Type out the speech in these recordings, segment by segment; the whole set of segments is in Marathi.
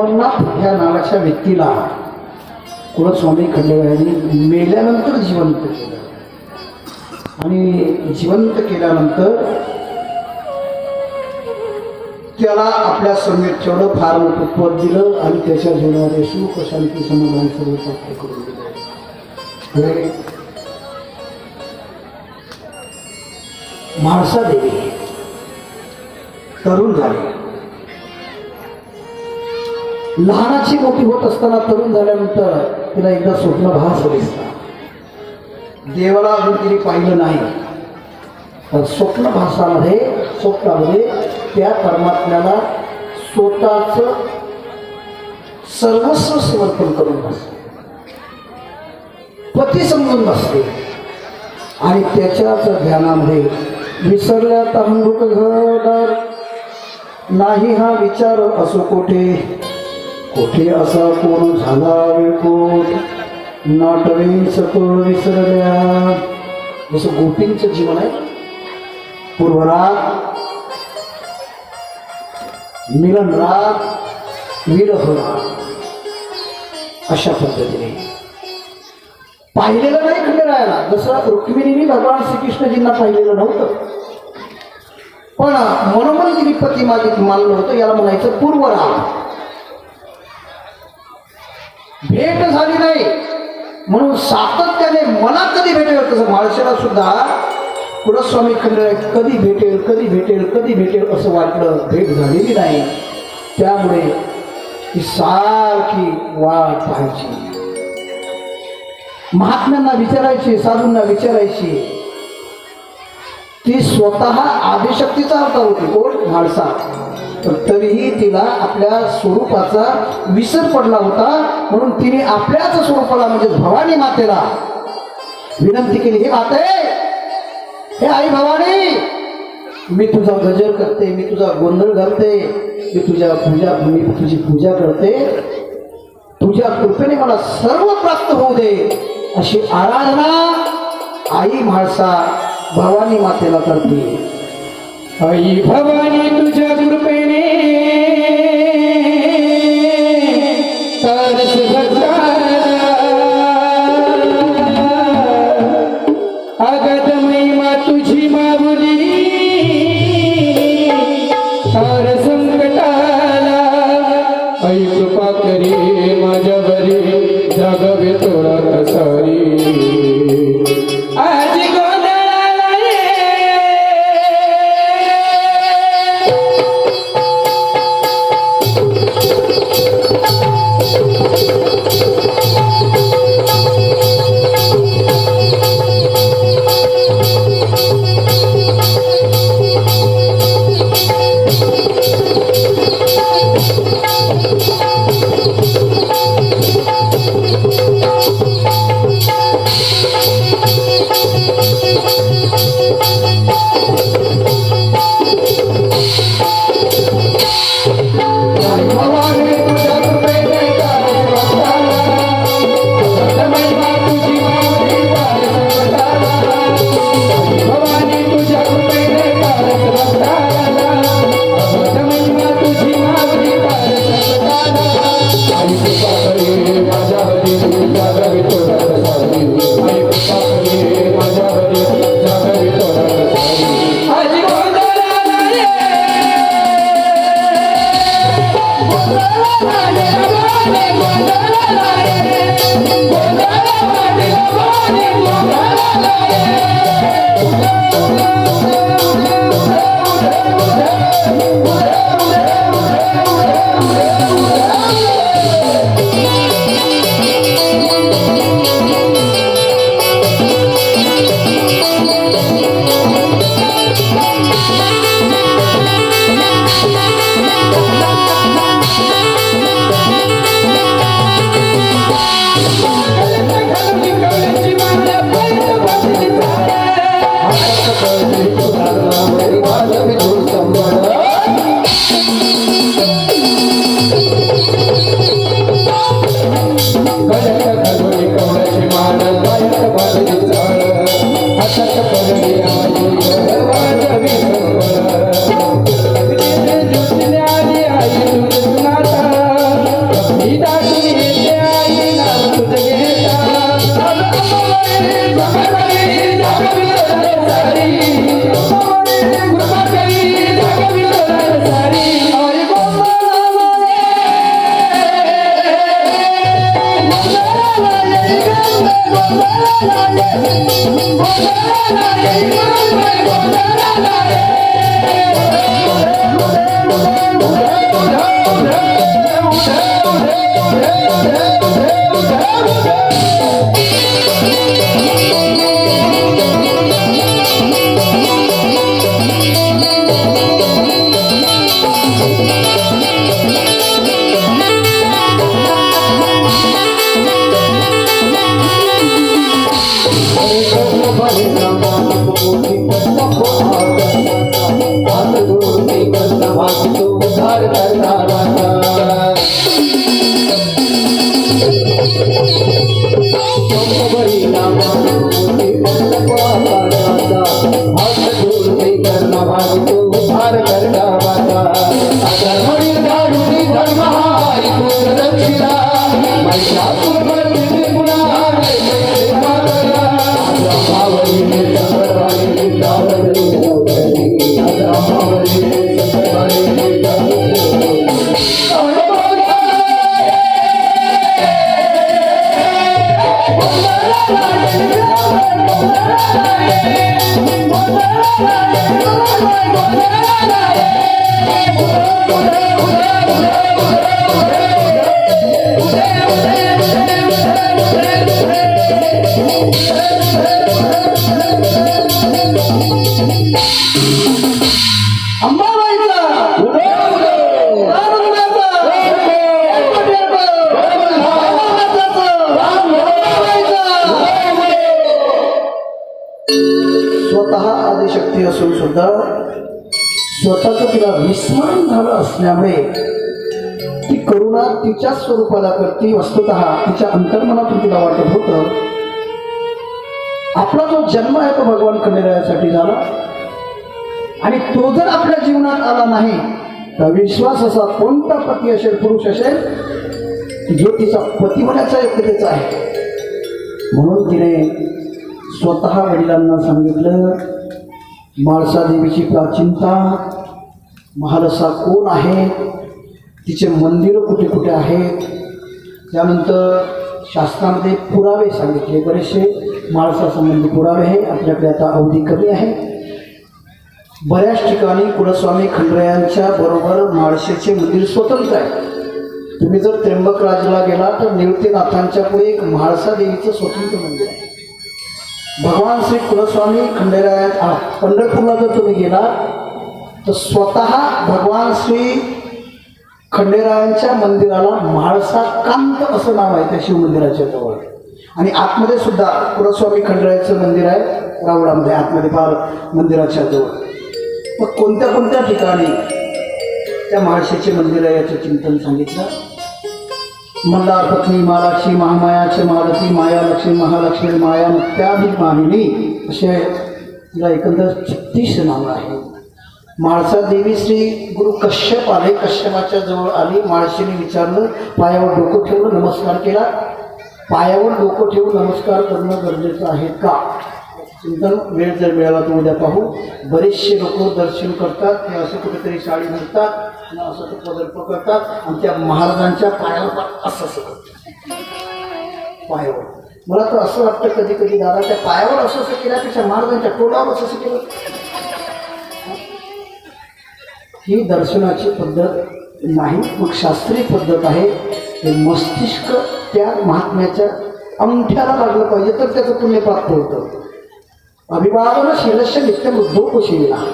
अमरनाथ या नावाच्या व्यक्तीला कुलस्वामी खंडेरायांनी मेल्यानंतर जिवंत केलं. आणि जिवंत केल्यानंतर त्याला आपल्या समेत ठेवलं फार मोठं पद दिलं आणि त्याच्या जीवनामध्ये सुख शांती समाधान सर्व प्राप्त करून दिलं. हे देवी तरुण झाली. लहानाची मोठी होत असताना तरुण झाल्यानंतर तिला एकदा स्वप्न भास दिसला. देवाला अजून तिने पाहिलं नाही. पण स्वप्न भासामध्ये स्वप्नामध्ये त्या परमात्म्याला स्वतःच सर्वस्व समर्पण करून बसते पती समजून बसते आणि त्याच्याच ध्यानामध्ये विसरल्या तांदूक घडर नाही हा विचार असो कोठे. कोठे असा कोण झाला विकोट? नाटवे सकळ विसरल्या. जसं गोपींचं जीवन आहे. पूर्वराग मिलन राग विरह राग अशा पद्धतीने. पाहिलेलं नाही खंडेरायाला जसं रुक्मिणीने भगवान श्रीकृष्णजींना पाहिलेलं नव्हतं. पण मनोमन तिने पती मागित मानलं होतं. याला म्हणायचं पूर्वराग. भेट झाली नाही. म्हणून सातत्याने मला कधी भेटेल? तसं माळशेला सुद्धा कुलस्वामी खंडेराय कधी भेटेल कधी भेटेल कधी भेटेल असं वाटलं. भेट झालेली नाही. त्यामुळे ती सारखी वाट पाहायची. महात्म्यांना विचारायची साधूंना विचारायची. ती स्वतः आदिशक्तीचा अर्थ होती. कोण? म्हाळसा तरीही तिला आपल्या स्वरूपाचा विसर पडला होता. म्हणून तिने आपल्याच स्वरूपाला म्हणजे भवानी मातेला विनंती केली हे माते हे आई भवानी मी तुझा गजर करते मी तुझा गोंधळ घालते मी तुझ्या पूजा मी तुझी पूजा करते. तुझ्या कृपेने मला सर्व प्राप्त होऊ दे. अशी आराधना आई म्हाळसा भवानी मातेला करते. आई भवानी तुझ्या कृपेने Thank you. स्वतः आदिशक्ती असून सुद्धा स्वतःच तिला विस्मरण झालं असल्यामुळे ती करुणा तिच्या स्वरूपाला करती. वस्तुत तिच्या अंतर्मनातून तिला वाटत होतं आपला जो जन्म आहे तो भगवान खंडेरायासाठी झाला. आणि तो जर आपल्या जीवनात आला नाही तर विश्वास असा कोणता पती असेल पुरुष असेल जो तिचा पती होण्याचा योग्यतेचा आहे? म्हणून तिने स्वतः वडिलांना सांगितलं माळसादेवीची प्राचीनता महालसा कोण आहे? तिचे मंदिर कुठे कुठे आहेत? त्यानंतर शास्त्रामध्ये पुरावे सांगितले बरेचसे. माणसासंबंधी पुरावे आहे आपल्याकडे आता अवधी कमी आहे. बऱ्याच ठिकाणी कुलस्वामी खंडरायांच्या बरोबर माळशेचे मंदिर स्वतंत्र आहे. तुम्ही जर त्र्यंबकराजला गेला तर निवृत्तीनाथांच्या पुढे एक म्हाळसा देवीचं स्वतंत्र मंदिर आहे. भगवान श्री कुलस्वामी खंडेराया पंढरपूरला जर तुम्ही गेला तर स्वतः भगवान श्री खंडेरायांच्या मंदिराला म्हाळसा कांत असं नाव आहे त्या शिवमंदिराच्या जवळ. आणि आतमध्ये सुद्धा कुलस्वामी खंडरायाचं मंदिर आहे रावडामध्ये आतमध्ये फार मंदिराच्या जवळ. मग कोणत्या कोणत्या ठिकाणी त्या महाळशेचे मंदिर आहे याचं चिंतन सांगितलं? मल्हार पत्नी महालक्ष्मी महामायाचे महारथी माया लक्ष्मी महालक्ष्मी माया माहिनी असे तिला एकंदर छत्तीस नावं आहे माळसा देवी श्री गुरु कश्यप आले कश्यपाच्या जवळ आली माळशीने विचारलं पायावर डोकं ठेवलं नमस्कार केला. पायावर डोकं ठेवून नमस्कार करणं गरजेचं आहे का? चिंतन वेळ जर मिळाला तर उद्या पाहू. बरेचसे लोक दर्शन करतात ते असं कुठेतरी साडी घालतात आणि असं पदर्प करतात आणि त्या महाराजांच्या पायावर असं असं करतात. पायावर. मला तर असं वाटतं कधी कधी दादा त्या पायावर असं असं केल्यापेक्षा महाराजांच्या टोलावर असं असं केलं. ही दर्शनाची पद्धत नाही मग शास्त्रीय पद्धत आहे हे मस्तिष्क त्या महात्म्याच्या अंगठ्याला लागलं पाहिजे तर त्याचं पुण्य प्राप्त होतं अभिवादन शीलस्य नित्य वृद्धोपशीला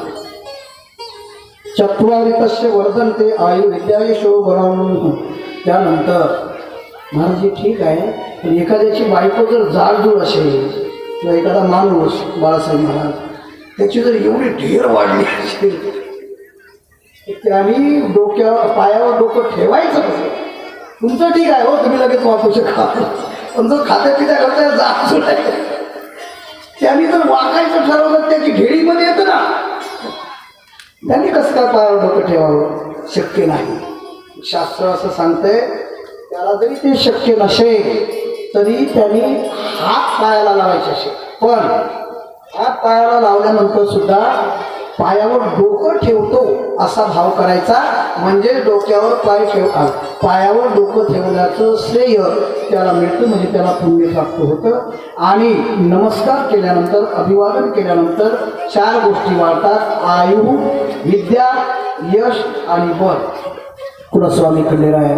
चत्वारी तस्य वर्धनते आयु विद्यायशो शोभरम त्यानंतर महाराजी ठीक आहे पण एखाद्याची बायको जर जाडजूड असेल किंवा एखादा माणूस बाळासाहेब महाराज त्याची जर एवढी ढेर वाढली असेल त्याने डोक्या पायावर डोकं ठेवायचं कसं? तुमचं ठीक आहे हो तुम्ही लगेच वापरू शकता. पण जर खात्या पित्या करता जाडजूड आहे त्यांनी जर वाकायचं ठरवलं त्याची ढेळीमध्ये येतं ना. त्यांनी कसं काय पायावर डोकं ठेवावं? शक्य नाही. शास्त्र असं सांगतंय त्याला जरी ते शक्य नसेल तरी त्यांनी हात पायाला लावायचे असेल पण हात पायाला लावल्यानंतर सुद्धा पायावर डोकं ठेवतो असा भाव करायचा. म्हणजे डोक्यावर पाय ठेव पायावर डोकं ठेवण्याचं श्रेय त्याला मिळतं म्हणजे त्याला पुण्य प्राप्त होतं. आणि नमस्कार केल्यानंतर अभिवादन केल्यानंतर चार गोष्टी वाढतात. आयु विद्या यश आणि बल कुलस्वामी खंडेराय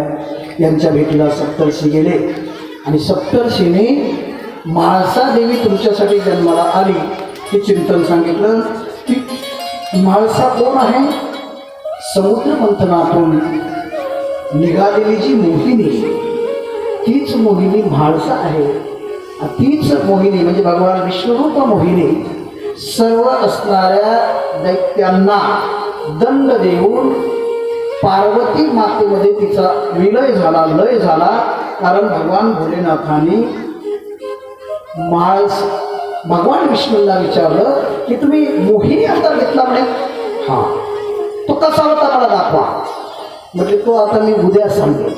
यांच्या भेटीला सप्तर्षी गेले. आणि सप्तर्षीने म्हाळसा देवी तुमच्यासाठी जन्माला आली. हे चिंतन सांगितलं. की म्हाळसा कोण आहे समुद्र मंथनातून निघालेली जी मोहिनी. तीच मोहिनी म्हाळसा आहे. तीच मोहिनी म्हणजे भगवान विश्वरूप मोहिनी सर्व असणाऱ्या दैत्यांना दंड देऊन पार्वती मातेमध्ये तिचा विलय झाला लय झाला. कारण भगवान भोलेनाथांनी माळस भगवान विष्णूला विचारलं की तुम्ही मोहिनी अवतार घेतला म्हणे? हा. तो कसा होता मला दाखवा. म्हणजे तो आता मी उद्या सांगेन.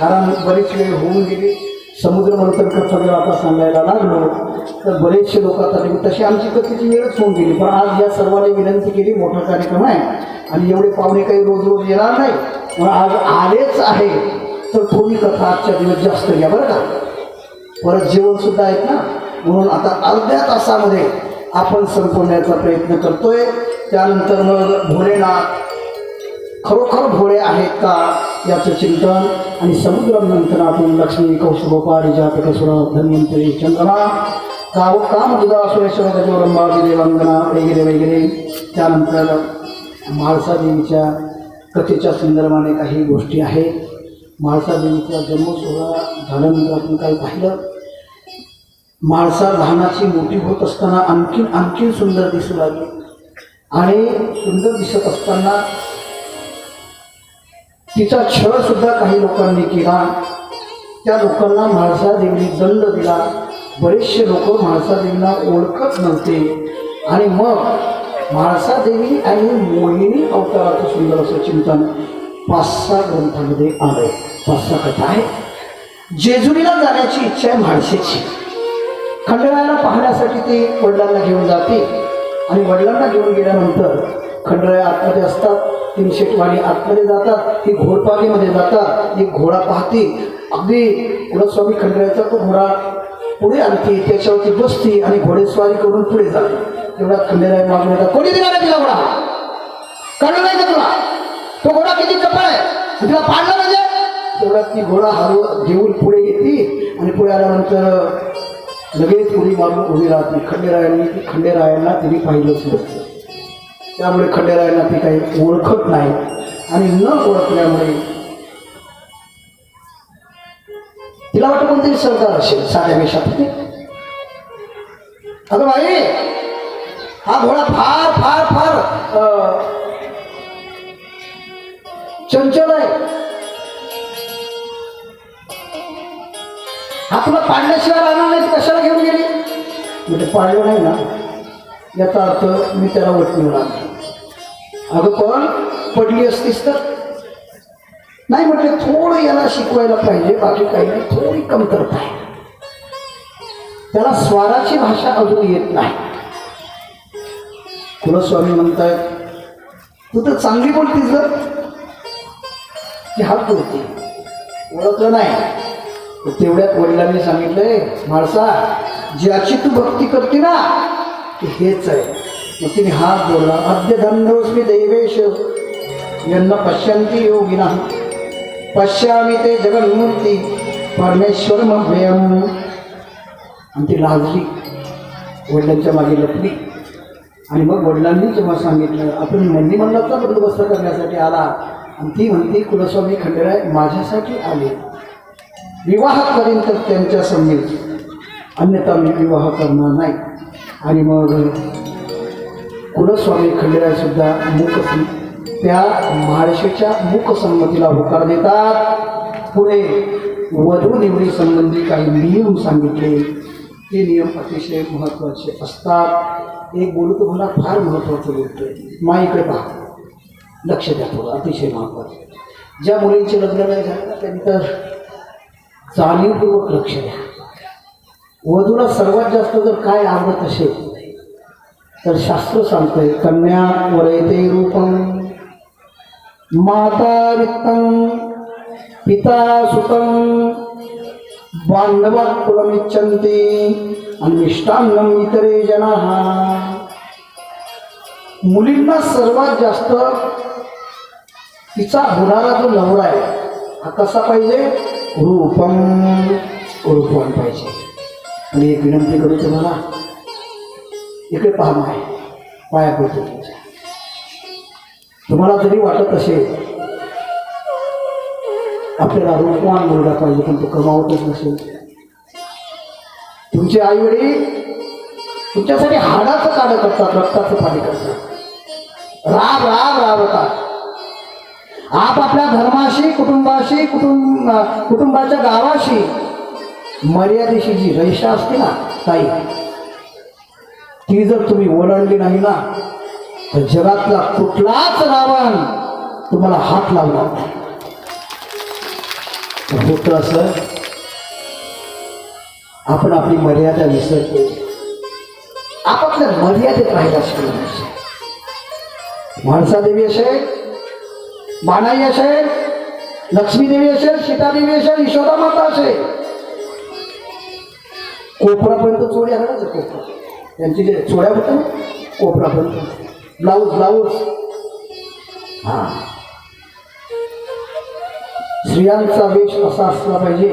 कारण बरेच वेळ होऊन गेली. समुद्र मंथन कथा जर आता सांगायला लागलो. तर बरेचसे लोक आता तशी आमची कथेची वेळच होऊन गेली. पण आज या सर्वांनी विनंती केली मोठा कार्यक्रम आहे. आणि एवढे पाहुणे काही रोज रोज येणार नाही. पण आज आलेच आहे. तर थोडी कथा आजच्या दिवस जास्त घ्या बरं का. परत जेवणसुद्धा आहेत ना? म्हणून आता अर्ध्या तासामध्ये आपण संपवण्याचा प्रयत्न करतोय. त्यानंतर मग भोलेनाथ खरोखर भोळे आहेत का याचं चिंतन आणि समुद्र मंथनातून लक्ष्मी कौशुभोपारी जातकसुर धन्वंतरी चंद्रमा का काम दुधा सुरेश्वर गजोरंबा देवांगना वगैरे वगैरे. त्यानंतर म्हाळसादेवीच्या कथेच्या संदर्भाने काही गोष्टी आहेत. म्हाळसादेवीचा जन्मसोहळा झाल्यानंतर आपण काही पाहिलं. माणसा लहानाची मोठी होत असताना आणखीन आणखीन सुंदर दिसू लागली. आणि सुंदर दिसत असताना तिचा छळ सुद्धा काही लोकांनी केला. त्या लोकांना म्हाळसा देवीने दंड दिला. बरेचसे लोक म्हाळसा देवीला ओळखत नव्हते. आणि मग म्हाळसा देवी आणि मोहिनी अवताराचं सुंदर असं चिंतन पाच सहा ग्रंथामध्ये आलंय. पाच सहा कथा आहे. जेजुरीला जाण्याची इच्छा आहे म्हाळशेची खंडरायाला पाहण्यासाठी ती वडिलांना घेऊन जाते. आणि वडिलांना घेऊन गेल्यानंतर खंडराया आतमध्ये असतात. तीन शेटवाणी आतमध्ये जातात. ती घोडपागीमध्ये जातात. एक घोडा पाहते. अगदी कुलस्वामी खंडरायाचा तो घोडा पुढे आणते. त्याच्यावरती बसते आणि घोडेस्वारी करून पुढे जाते. तेवढा खंडेराय मागून येतात. कोणी दिला नाही तिला घोडा? कळलं नाही का तुला? तो घोडा किती चपळ आहे? तिला पाडला म्हणजे? तेवढ्यात ती घोडा हळू घेऊन पुढे येते. आणि पुढे आल्यानंतर लगेच उडी मारून उभी राहते. खंडेरायांनी ती खंडेरायांना तिने पाहिलंच नसतं त्यामुळे खंडेरायांना ती काही ओळखत नाही. आणि न ओळखल्यामुळे तिला वाटतं कोणतरी सरकार असेल साध्या वेशात अगं बाई हा घोडा फार फार फार अं, चंचल आहे. हा तुला पाडल्याशिवाय राहणार नाही कशाला घेऊन गेली? म्हणजे पाडलं नाही ना. याचा अर्थ मी त्याला वटणीवर आणतो अगं पण पडली असतीस तर? नाही म्हटले थोडं याला शिकवायला पाहिजे बाकी काही नाही थोडी कमतरता आहे. त्याला स्वाराची भाषा अजून येत नाही. कुलस्वामी म्हणतायत तू तर चांगली बोलतीस जर की हात बोलते ओळखलं नाही. तेवढ्यात वडिलांनी सांगितलंय म्हाळसा ज्याची तू भक्ती करते ना ते हेच आहे. मग तिने हात बोलला अद्य धन्योस्मी दैवेश यांना पश्यंती योगिना पश्यामी ते जगन्मूर्ती परमेश्वर मभ्यम आणि ती लाजली वडिलांच्या मागे लपली. आणि मग वडिलांनी जेव्हा सांगितलं आपण मंदी मंडळाचा बंदोबस्त करण्यासाठी आला. आणि ती म्हणती कुलस्वामी खंडेराय माझ्यासाठी आले. विवाह तर त्यांच्या संबंधित अन्यथा मी विवाह करणार नाही. आणि मग कुलस्वामी खंडेरायसुद्धा मूक त्या महाराष्ट्राच्या मूकसंमतीला होकार देतात. पुढे वधू निवडी संबंधी काही नियम सांगितले. ते नियम अतिशय महत्त्वाचे असतात. एक बोलू तुम्हाला फार महत्त्वाचं बोलतोय माईकडे पहा. लक्ष द्या थोडं. अतिशय महत्त्वाचं ज्या मुलींचे लग्न नाही झालं त्यानंतर त्यांनी तर जाणीवपूर्वक लक्ष द्या. वधूला सर्वात जास्त जर काय आवडत असेल तर शास्त्र सांगतंय कन्या वरयते रूपम माता वित्तम पिता सुतम बांधवा कुलमिच्छन्ति आणि मिष्टान्नम इतरे जना. मुलींना सर्वात जास्त तिचा होणारा जो नवरा आहे हा कसा पाहिजे? रूपम रूपवान पाहिजे. आणि एक विनंती करू तुम्हाला इकडे पहा माय पाया पडतो तुमच्या. तुम्हाला जरी वाटत असेल आपल्याला रूपवान मुलगा पाहिजे पण तो कमावतच नसेल. तुमचे आई वडील तुमच्यासाठी हाडाचं काढं करतात रक्ताचं पाणी करतात. राब राब राबतात आप आपल्या धर्माशी कुटुंबाशी कुटुंब कुटुंबाच्या गावाशी मर्यादेशी जी रेषा असते ना ताई ती जर तुम्ही ओलांडली नाही ना तर जगातला कुठलाच रावण तुम्हाला हात लावला होत असं आपण आपली मर्यादा विसरतो. आपापल्या मर्यादेत राहिला शिकलो माणसादेवी असे देवी असेल बाणाई असेल लक्ष्मी देवी असेल सीतादेवी असेल यशोदा माता असेल कोपरापर्यंत चोळ्या हव्याच कोपरा त्यांची जे चोळ्या होत्या ना कोपरापर्यंत ब्लाऊज ब्लाऊज हा स्त्रियांचा वेश असा असला पाहिजे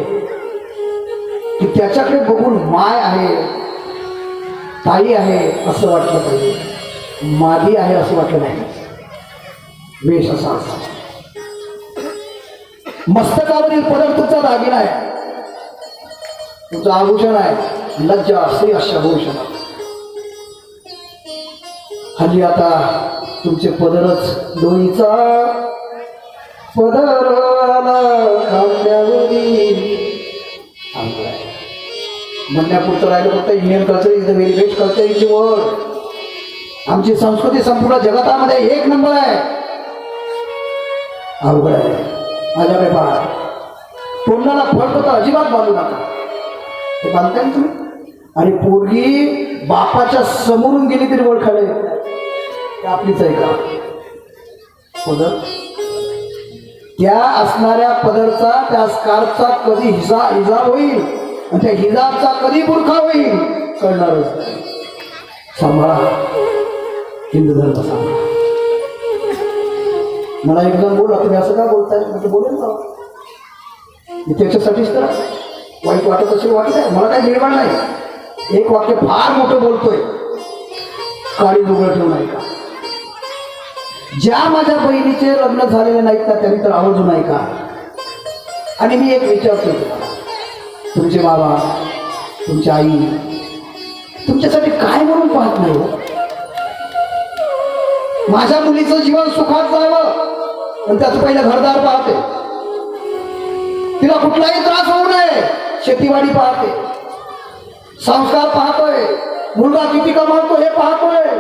की त्याच्याकडे बघून माय आहे ताई आहे असं वाटलं पाहिजे मादी आहे असं वाटलं नाही वेश असा असा मस्तकावरील पदर तुमचा दागिना आहे. तुमचं आभूषण आहे. लज्जा स्त्री अशाभूषण हल्ली आता तुमचे पदरच डोईचा पदर म्हणण्यापुरतं राहिलं फक्त Indian culture is the very best culture is world आमची संस्कृती संपूर्ण जगतामध्ये एक नंबर आहे. अवघड आहे. माझ्याकडे पहा तोंडाला फळ तर अजिबात बांधू नका. हे बांधताय ना तुम्ही? आणि पोरगी बापाच्या समोरून गेली तरी ओळखाले ते आपलीच आहे का? हो पदर त्या असणाऱ्या पदरचा त्या स्कार्फचा कधी हिजा हिजा होईल आणि त्या हिजाबचा कधी बुरखा होईल कळणारच सांभाळा. हिंदू धर्म सांभाळा. मला एकदम बोला तुम्ही असं का बोलताय? म्हणजे बोलेल ना मी त्याच्यासाठीच तर. वाईट वाटत असेल वाटत आहे मला काही निर्माण नाही. एक वाक्य फार मोठं बोलतोय. काळी दुबळ ठेवून ऐका. ज्या माझ्या बहिणीचे लग्न झालेले नाहीत ना त्यांनी तर आवर्जून ऐका. आणि मी एक विचारतो तुमचे बाबा तुमची आई तुमच्यासाठी काय म्हणून पाहत नाही हो? माझ्या मुलीचं जीवन सुखात जावं. पण त्याचं पहिलं घरदार पाहते. तिला कुठलाही त्रास होऊ नये शेतीवाडी पाहते. संस्कार पाहतोय. मुलगा किती कमावतो हे पाहतोय.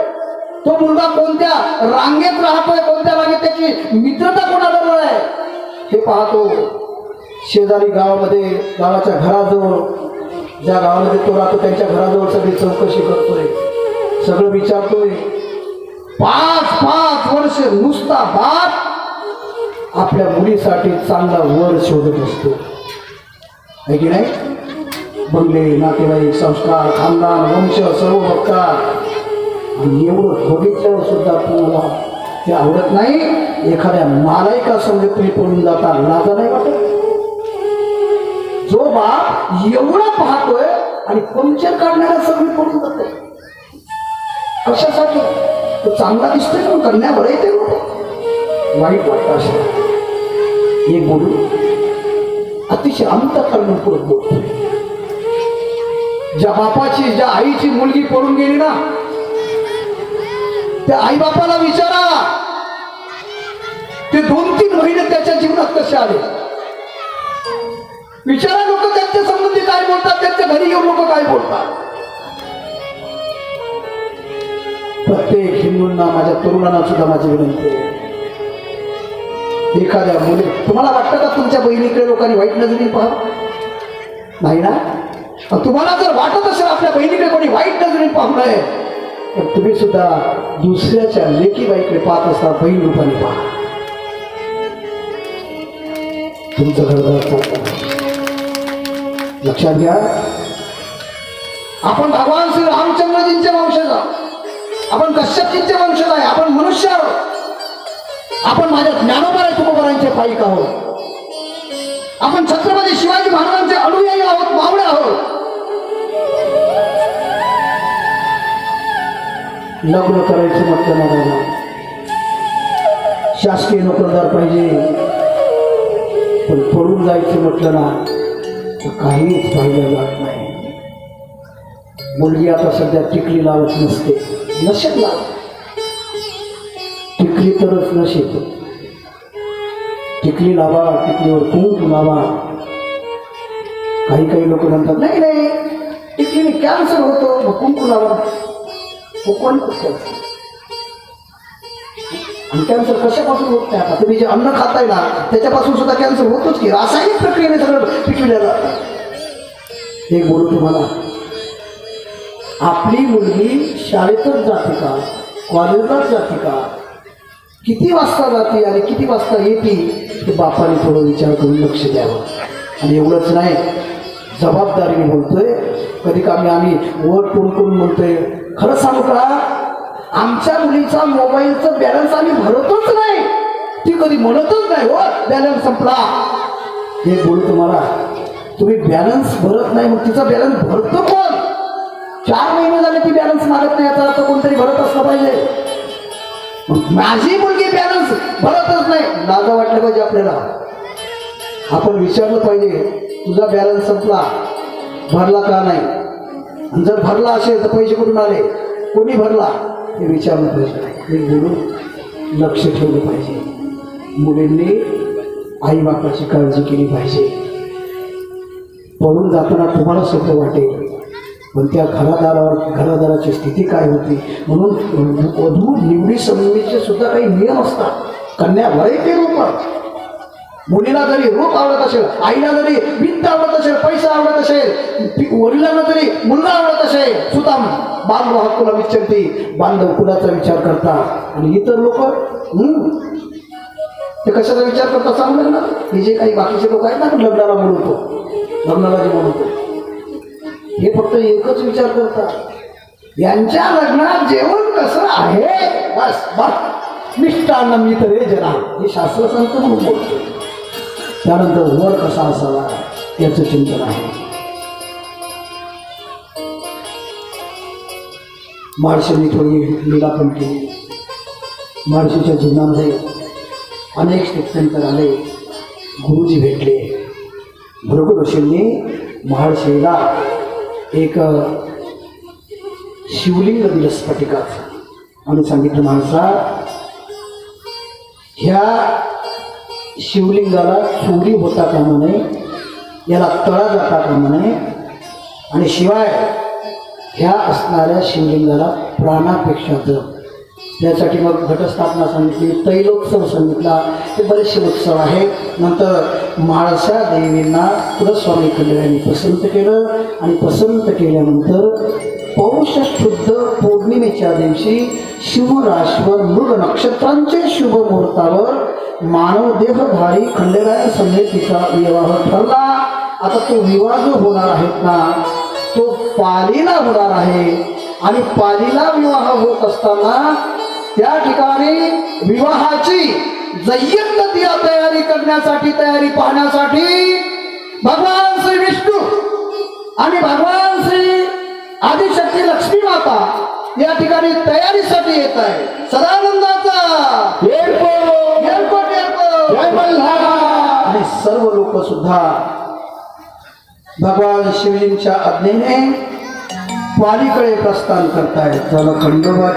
तो मुलगा कोणत्या रांगेत राहतोय कोणत्या रांगेत त्याची मित्रता कोणाबरोबर आहे हे पाहतो. शेजारी गावामध्ये गावाच्या घराजवळ ज्या गावामध्ये तो राहतो त्यांच्या घराजवळ सगळी चौकशी करतोय. सगळं विचारतोय. पाच पाच वर्ष नुसता बाप आपल्या मुलीसाठी चांगला वर शोधत असतो. आहे की नाही? बंगले नातेवाईक संस्कार खानदान वंश सर्व बघतात आणि एवढं बघितल्यावर सुद्धा तुम्हाला ते आवडत नाही? एखाद्या मालायका समजे तुम्ही पळून जाता लाजा नाही वाटत? जो बाप एवढा पाहतोय आणि पंक्चर काढणाऱ्या सगळी पळून जाते कशासाठी? तो चांगला दिसतोय पण कन्या बरं येते वाईट वाटत असं. हे बोलू अतिशय अंतकरणपूर्वक बोलतोय. ज्या बापाची ज्या आईची मुलगी पडून गेली ना त्या आई बापाला विचारा. ते दोन तीन महिने त्याच्या जीवनात कसे आले? विचारा लोक त्यांच्या संबंधी काय बोलतात त्यांच्या घरी येऊन लोक काय बोलतात. प्रत्येक हिंदूंना माझ्या तरुणांना सुद्धा माझी विनंती आहे. एखाद्या मुली तुम्हाला वाटतं का तुमच्या बहिणीकडे लोकांनी वाईट नजरेने पाहा नाही ना? तुम्हाला जर वाटत असेल आपल्या बहिणीकडे कोणी वाईट नजरेने पाहू नये तर तुम्ही सुद्धा दुसऱ्याच्या लेकीबाईकडे पाहत असता बहीण रूपाने पहा. तुमचं घरदार लक्षात घ्या. आपण भगवान श्री रामचंद्रजींचे वंशज आहोत. आपण कश्यपजींचे वंशज आहे. आपण मनुष्य आहोत. आपण माझ्या ज्ञानोबारा तुकोबरांचे पाईक आहोत आपण छत्रपती शिवाजी महाराजांचे अनुयायी आहोत मावळे आहोत. लग्न करायचं म्हटलं ना शासकीय नोकरदार पाहिजे. पण पडून जायचं म्हटलं ना तर काहीच पाहिलं जात नाही. मुलगी आता सध्या टिकली लावत नसते. नसेल लावत टिकली तरच नशेत टिकली लावा टिकलीवर तूप लावा. काही काही लोक म्हणतात नाही नाही टिकलीने कॅन्सर होतो मग कुंकू लावा. हो कोण आणि कॅन्सर कशापासून होत नाही आता? तुम्ही जे अन्न खाताय ना त्याच्यापासून सुद्धा कॅन्सर होतोच की? रासायनिक प्रक्रियेने सगळं पिकविलं जातं. एक बोलू तुम्हाला. आपली मुलगी शाळेतच जाते का? कॉलेजात जाते का? किती वाजता जाते आणि किती वाजता येते हे बापाने थोडं विचार करून लक्ष द्यावं. आणि एवढंच नाही जबाबदारीने बोलतोय. कधी कामी आम्ही वर टोन करून म्हणतोय खरं सांगू का? आमच्या मुलीचा मोबाईलचं बॅलन्स आम्ही भरतच नाही. ती कधी म्हणतच नाही हो बॅलन्स संपला. हे बोलू तुम्हाला तुम्ही बॅलन्स भरत नाही मग तिचा बॅलन्स भरतो कोण? चार महिने झाले ती बॅलन्स मागत नाही याचा अर्थ कोणतरी भरत असलं पाहिजे. माझी मुलगी बॅलन्स भरतच नाही. लाजा वाटलं पाहिजे आपल्याला. आपण विचारलं पाहिजे तुझा बॅलन्स संपला. भरला का नाही? आणि जर भरला असेल तर पैसे कुठून आले? कोणी भरला? हे विचारलं पाहिजे. हे बोलून लक्ष ठेवलं पाहिजे. मुलींनी आई बापाची काळजी केली पाहिजे. पळून जाताना तुम्हाला सोपं वाटेल. पण त्या घरादारावर घरादाराची स्थिती काय होती? म्हणून वधू निवडी संबंधीचे सुद्धा काही नियम असतात. कन्या वय ते रूपात. मुलीला जरी रूप आवडत असेल आईला जरी भिंत आवडत असेल पैसा आवडत असेल वडिलांना जरी मुलगा आवडत असेल सुद्धा बांधव हक्कुला विचारते. बांधव कुलाचा विचार करता? आणि इतर लोक ते कशाचा विचार करता? चांगलं ना हे जे काही बाकीचे लोक आहेत ना लग्नाला बोलवतो. लग्नाला जे बोलवतो. हे फक्त एकच विचार करतात. यांच्या लग्नात जेवण कसं आहे? बस बस. मिष्टान्न मित जना हे शास्त्र संत म्हणून बोलतो त्यानंतर वर कसा असावा याचं चिंतन आहे. माळशेने थोडी लीला पण केली. माळशीच्या जीवनामध्ये अनेक शिक्षणकर आले. गुरुजी भेटले. भृगुषींनी महाळशेला एक शिवलिंग दिलं स्फटिकाचं. आणि सांगितलं माणसा ह्या शिवलिंगाला चोरी होता कामा नये याला तळा जाता कामा नये आणि शिवाय ह्या असणाऱ्या शिवलिंगाला प्राणापेक्षा जप त्यासाठी मग घटस्थापना सांगितली तैलोत्सव सांगितला हे बरेचसे उत्सव आहेत. नंतर म्हाळशा देवींना कुलस्वामी खंडेरायांनी पसंत केलं आणि पसंत केल्यानंतर पौष शुद्ध पौर्णिमेच्या दिवशी शिवराश्वर मृग नक्षत्रांचे शुभ मुहूर्तावर मानवदेहधारी खंडेराय समेत विवाह ठरला. आता तो विवाह जो होणार आहेत ना तो पालीला होणार आहे. आणि पालीला विवाह होत असताना त्या ठिकाणी विवाहाची जय्यत तयारी करण्यासाठी तयारी पाहण्यासाठी भगवान श्री विष्णू आणि भगवान श्री आदिशक्ती लक्ष्मी माता या ठिकाणी तयारीसाठी येत आहे. सदानंदाचा. आणि सर्व लोक सुद्धा भगवान शिवजींच्या आज्ञेने वालीकडे प्रस्थान करतायत. झालं खंडोबा